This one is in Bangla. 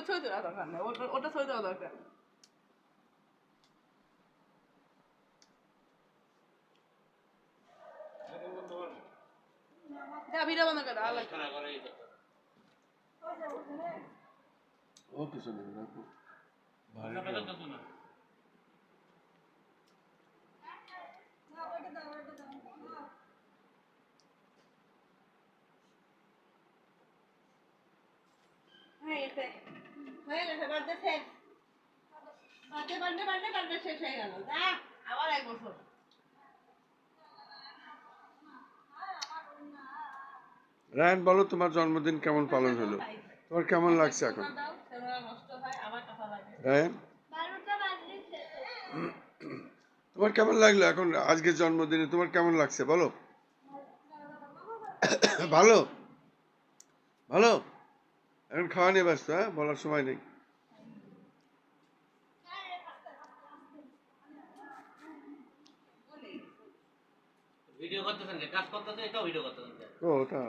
ছবি তোলা দরকার নেই ওটা ওটা ছবি তোলা দরকার নেই। ভিডিও বন্ধ করে দাও ও কিছু নেই রাখো ভারী না। হয়ে গেছে হয়ে গেছে বার্থডে শেষ। বার্থডে বার্থডে বার্থডে বার্থডে শেষ হয়ে গেল। যা আবার এক বছর। রায়ন বলো তোমার জন্মদিন কেমন পালন হলো? তোমার কেমন লাগছে এখন? রায়ন? তোমার কেমন লাগল এখন আজকে জন্মদিনে? তোমার কেমন লাগছে? বলো। ভালো? ভালো? এখন খাওয়া নিয়ে ব্যস্ত হ্যাঁ? বলার সময় নেই। ভিডিও করতেছেন যে কাজ করতেছেন এটাও ভিডিও করতেছেন ও ওটা